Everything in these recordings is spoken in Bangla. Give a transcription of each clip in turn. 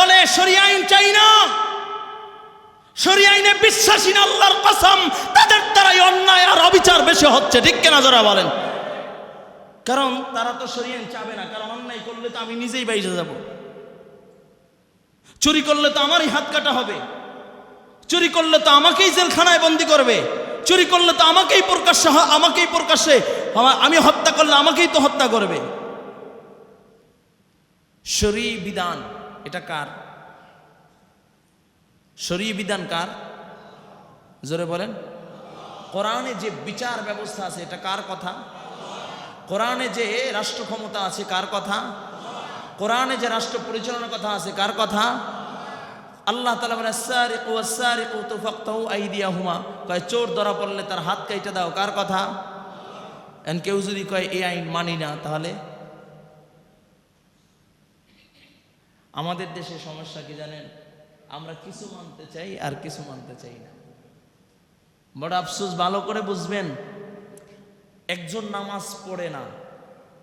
বলে সরি আইন চাই না। সরি আইনে বিশ্বাসী না, আল্লাহর কসম। তাদের দ্বারাই অন্যায় আর অবিচার বেশি হচ্ছে। ঠিক কেনা যারা বলেন? কারণ তারা তো সরি আইন চাবে না। কারণ অন্যায় করলে তো আমি নিজেই বাইরে যাব। চুরি করলে তো আমারই হাত কাটা হবে। চুরি করলে তো আমাকেই জেলখানায় বন্দি করবে। চুরি করলে তো আমাকেই প্রকাশ্যে আমাকেই প্রকাশ্যে আমি হত্যা করলে আমাকেই তো হত্যা করবে। শরী বিধান এটা কার? শরী বিধান কার? জোরে বলেন। কোরআনে যে বিচার ব্যবস্থা আছে, এটা কার কথা? কোরআনে যে রাষ্ট্র ক্ষমতা আছে, কার কথা? কোরআনে যে রাষ্ট্র পরিচালনার কথা আছে, কার কথা? আল্লাহ তালা বলে "আস-সারিকু ওয়াস-সারিকু তুফাক্তাউ আইদিয়াহুমা। কয়, চোর ধরা পড়লে তার হাত কাইটা দাও। কার কথা? এন কেউ যদি কয় এই আইন মানি না তাহলে? আমাদের দেশে সমস্যা কি জানেন? আমরা কিছু মানতে চাই আর কিছু মানতে চাই না। বড় আফসোস, ভালো করে বুঝবেন, একজন নামাজ পড়ে না,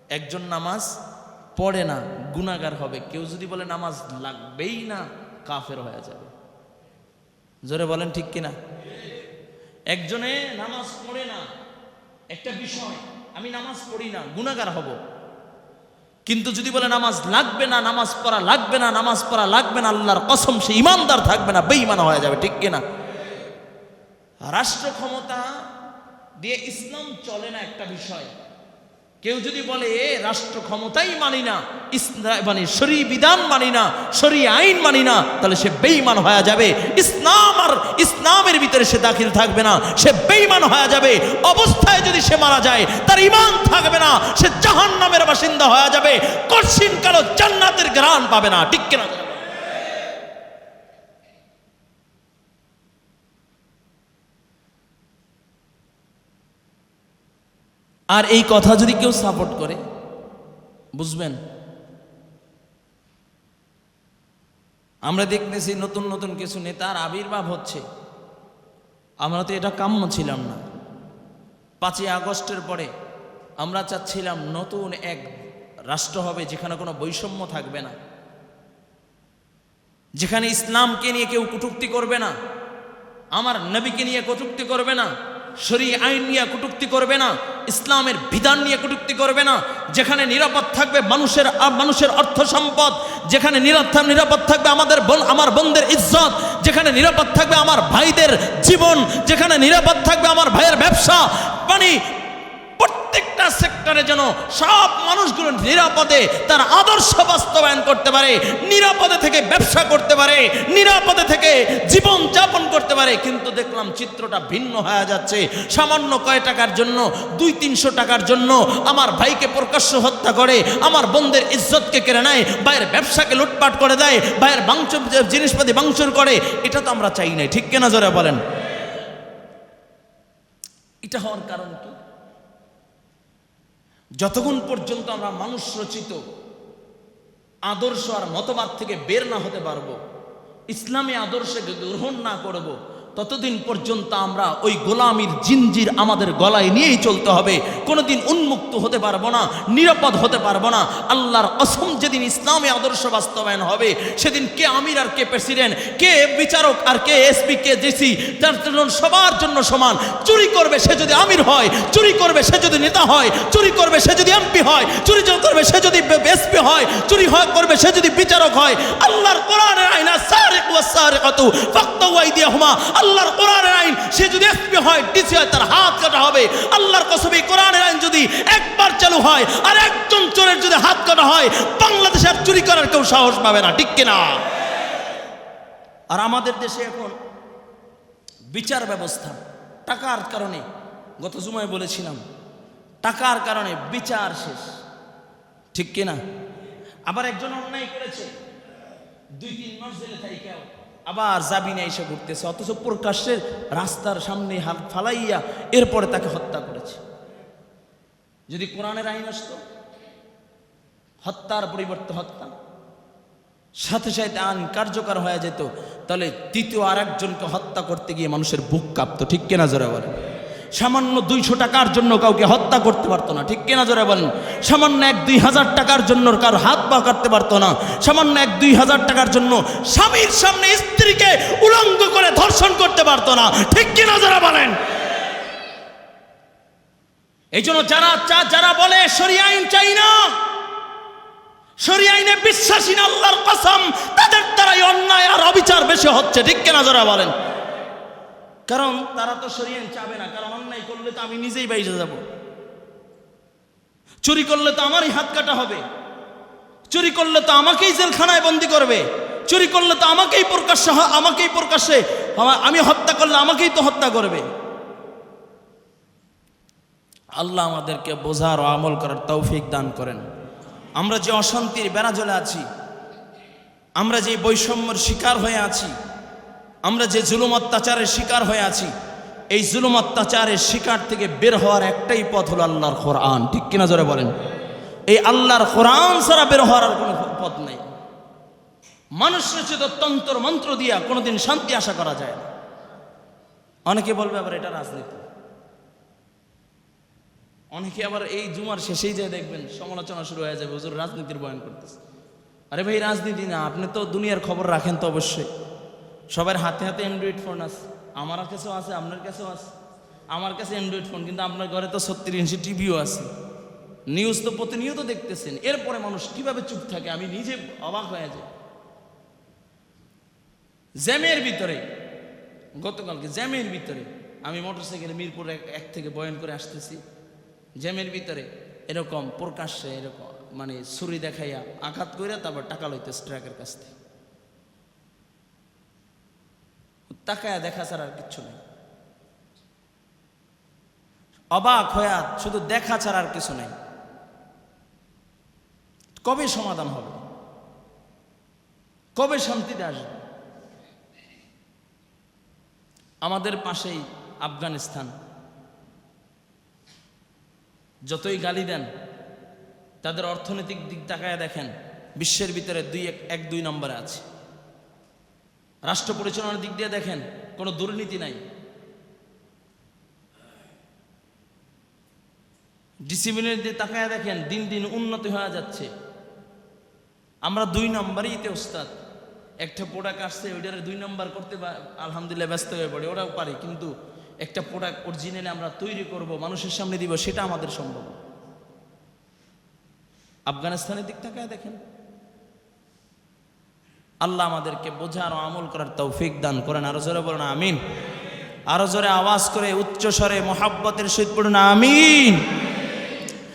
একজন নামাজ পড়ে না গুনাগার হবে। কেউ যদি বলে নামাজ লাগবেই না, কাফের হয়ে যাবে। জোরে বলেন ঠিক কিনা? একজনে নামাজ পড়ে না, একটা বিষয়, আমি নামাজ পড়ি না গুনাগার হব। কিন্তু যদি বলে নামাজ লাগবে না, নামাজ পড়া লাগবে না, নামাজ পড়া লাগবে না, আল্লাহর কসম সে ইমানদার থাকবে না বেঈমান হয়ে যাবে, ঠিক কিনা? রাষ্ট্র ক্ষমতা দিয়ে ইসলাম চলে না একটা বিষয়। কেউ যদি বলে রাষ্ট্র ক্ষমতাই মানি না মানে শরী বিধান মানি না শরী আইন মানি না, তাহলে সে বেইমান হয়ে যাবে। ইসলাম আর ইসলামের ভিতরে সে দাখিল থাকবে না, সে বেইমান হয়ে যাবে। অবস্থায় যদি সে মারা যায়, তার ইমান থাকবে না, সে জাহান নামের বাসিন্দা হয়ে যাবে। কঠিন কালো জান্নাতের গ্রাণ পাবে না, ঠিক কিনা? আর এই কথা যদি কেউ সাপোর্ট করে, বুঝবেন? আমরা দেখতেছি নতুন নতুন কিছু নেতার আবির্ভাব হচ্ছে। আমরা তো এটা কাম্য ছিলাম না। পাঁচই আগস্টের পরে আমরা চাচ্ছিলাম নতুন এক রাষ্ট্র হবে যেখানে কোনো বৈষম্য থাকবে না। যেখানে ইসলামকে নিয়ে কেউ কটূক্তি করবে না। আমার নবীকে নিয়ে কটূক্তি করবে না। শরী আইন নিয়ে কটূক্তি করবে না, ইসলামের বিধান নিয়ে কটূক্তি করবে না, যেখানে নিরাপদ থাকবে মানুষের মানুষের অর্থ সম্পদ, যেখানে নিরাপদ নিরাপদ থাকবে আমাদের বোন আমার বোনদের ইজ্জত, যেখানে নিরাপদ থাকবে আমার ভাইদের জীবন, যেখানে নিরাপদ থাকবে আমার ভাইয়ের ব্যবসা মানে প্রত্যেকটা সেক্টরে যেন সব মানুষগুলো নিরাপদে তার আদর্শ বাস্তবায়ন করতে পারে, নিরাপদে থেকে ব্যবসা করতে পারে, নিরাপদে থেকে জীবন যাপন করতে পারে, কিন্তু দেখলাম চিত্রটা ভিন্ন হয়ে যাচ্ছে। সামান্য কয় টাকার জন্য, দুই তিনশো টাকার জন্য আমার ভাইকে প্রকাশ্য হত্যা করে, আমার বোনদের ইজ্জতকে কেড়ে নেয়, ভাইয়ের ব্যবসাকে লুটপাট করে দেয়, ভাইয়ের বাংচুর জিনিসপাতি বাংচুর করে। এটা তো আমরা চাই নাই ঠিক কেনা জোরে বলেন? এটা হওয়ার কারণ কি? যতক্ষণ পর্যন্ত আমরা মানুষ রচিত আদর্শ আর মতবাদ থেকে বের না হতে পারব। ইসলামী আদর্শকে গ্রহণ না করব। ততদিন পর্যন্ত আমরা ওই গোলামির জিনজির আমাদের গলায় নিয়েই চলতে হবে। কোনোদিন উন্মুক্ত হতে পারব না, নিরাপদ হতে পারব না। আল্লাহর অসম যেদিন ইসলামী আদর্শ বাস্তবায়ন হবে, সেদিন কে আমির আর কে প্রেসিডেন্ট, কে বিচারক আর কে এসপি, কে ডিসি তার জন্য সবার জন্য সমান। চুরি করবে সে যদি আমির হয়, চুরি করবে সে যদি নেতা হয়, চুরি করবে সে যদি এমপি হয়, চুরি করবে সে যদি এসপি হয়, চুরি হয় করবে সে যদি বিচারক হয়। আল্লাহর কোরআনের আইন সারিক ওয়া সারিকাতু, ফাক্তাউ আইদিয়াহুমা। আল্লাহর কোরআনের আইন, সে যদি এসপি হয় ডিসি হয় তার হাত কাটা হবে। আল্লাহর এই কোরআনের আইন যদি একবার চালু হয় আর একজন চোরের যদি হাত কাটা হয়, বাংলাদেশে আর চুরি করার কেউ সাহস পাবে না, ঠিক কিনা? আর আমাদের দেশে এখন বিচার ব্যবস্থা, টাকার কারণে, গত জুমায় বলেছিলাম, টাকার কারণে বিচার শেষ, ঠিক কিনা? আবার একজন অন্যায় করেছে দুই তিন মাস জেলে থাইকাও। আবার জামিনে এসে ঘুরতেছে, অথচ প্রকাশ্যের রাস্তার সামনে হাত ফালাইয়া এরপরে তাকে হত্যা করেছে। যদি কোরআনের আইন আসতো, হত্যার পরিবর্তে হত্যা, সাথে সাথে আইন কার্যকর হয়ে যেত, তাহলে তৃতীয় আর একজনকে হত্যা করতে গিয়ে মানুষের বুক কাঁপতো, ঠিক কেনা জোরে বলে সামান্য দুইশো টাকার জন্য কাউকে হত্যা করতে পারতো না। ঠিক কিনা জোরে বলেন? সামান্য এক দুই হাজার টাকার জন্য কার হাত পা কাটতে পারতো না। সামান্য এক দুই হাজার টাকার জন্য স্বামীর সামনে স্ত্রীকে উলঙ্গ করে ধর্ষণ করতে পারতো না। ঠিক কিনা যারা বলেন? এই জন্য যারা চা যারা বলে সরিয়া আইন চাই না সরিয়া আইনে বিশ্বাসী না, আল্লাহর কসম, তাদের দ্বারাই অন্যায় আর অবিচার বেশি হচ্ছে। ঠিক কিনা যারা বলেন? কারণ তারা তো সরিয়ে চাবে না, কারণ অন্যায় করলে তো আমি নিজেই বাইরে যাব। চুরি করলে তো আমারই হাত কাটা হবে। চুরি করলে তো আমাকেই জেলখানায় বন্দি করবে। চুরি করলে তো আমাকেই প্রকাশ্যে আমাকেই প্রকাশ্যে আমি হত্যা করলে আমাকেই তো হত্যা করবে। আল্লাহ আমাদেরকে বোঝার ও আমল করার তৌফিক দান করেন। আমরা যে অশান্তির বেড়াজলে আছি, আমরা যে বৈষম্যর শিকার হয়ে আছি আমরা যে জুলুম অত্যাচারের শিকার হয়ে আছি, এই জুলুম অত্যাচারের শিকার থেকে বের হওয়ার একটাই পথ হলো আল্লাহর কোরআন। ঠিক কিনা জোরে বলেন? এই আল্লাহর কোরআন ছাড়া বের হওয়ার আর কোনো পথ নেই। মানুষ রচিত তন্ত্র মন্ত্র দিয়া কোনোদিন শান্তি আশা করা যায় না। অনেকে বলবে আবার এটা রাজনীতি। অনেকে আবার এই জুমার শেষেই যায় দেখবেন, সমালোচনা শুরু হয়ে যাবে, হুজুর রাজনীতির বয়ান করতেছে। আরে ভাই, রাজনীতি না, আপনি তো দুনিয়ার খবর রাখেন তো অবশ্যই। সবার হাতে হাতে অ্যান্ড্রয়েড ফোন আছে। আমার কাছেও আছে, আপনার কাছেও আছে। আমার কাছে অ্যান্ড্রয়েড ফোন কিন্তু আপনার ঘরে তো সত্তর ইঞ্চি টিভিও আছে। নিউজ তো প্রতিনিয়ত দেখতেছেন। এরপরে মানুষ কীভাবে চুপ থাকে, আমি নিজে অবাক হয়ে যাই। জ্যামের ভিতরে, গতকালকে জ্যামের ভিতরে, আমি মোটরসাইকেলে মিরপুর এক থেকে বয়ন করে আসতেছি। জ্যামের ভিতরে, এরকম প্রকাশ্যে এরকম মানে ছুরি দেখাইয়া আঘাত করে তারপর টাকা লইতেছে ট্রাকের কাছ থেকে। তাকায়া দেখা ছাড়া আর কিচ্ছু নেই। অবাক হয়ে শুধু দেখা ছাড়া আর কিছু নেই। কবে সমাধান হবে? কবে শান্তিতে আসবে? আমাদের পাশেই আফগানিস্তান। যতই গালি দেন, তাদের অর্থনৈতিক দিক তাকায় দেখেন, বিশ্বের ভিতরে দুই এক এক দুই নম্বরে আছে। রাষ্ট্র পরিচালনার দিক দিয়ে দেখেন, কোনো দুর্নীতি নাই। ডিসিপ্লিনের দিয়ে তাকায় দেখেন, দিন দিন উন্নতি হয়ে যাচ্ছে। আমরা দুই নম্বরই এতে ওস্তাদ। একটা প্রোডাক্ট আসছে, ওইটারে দুই নম্বর করতে আলহামদুলিল্লাহ ব্যস্ত হয়ে পড়ে, ওরাও পারি, কিন্তু একটা প্রোডাক্ট অরিজিনালি আমরা তৈরি করব, মানুষের সামনে দিব, সেটা আমাদের সম্ভব আফগানিস্তানের দিক তাকায় দেখেন। আল্লাহ আমাদেরকে বোঝার আমল করার তৌফিক দান করেন। আরও জোরে বলুন, আমিন। আরও জোরে আওয়াজ করে উচ্চ স্বরে মোহাব্বতের সহিত পড়ুন, আমিন।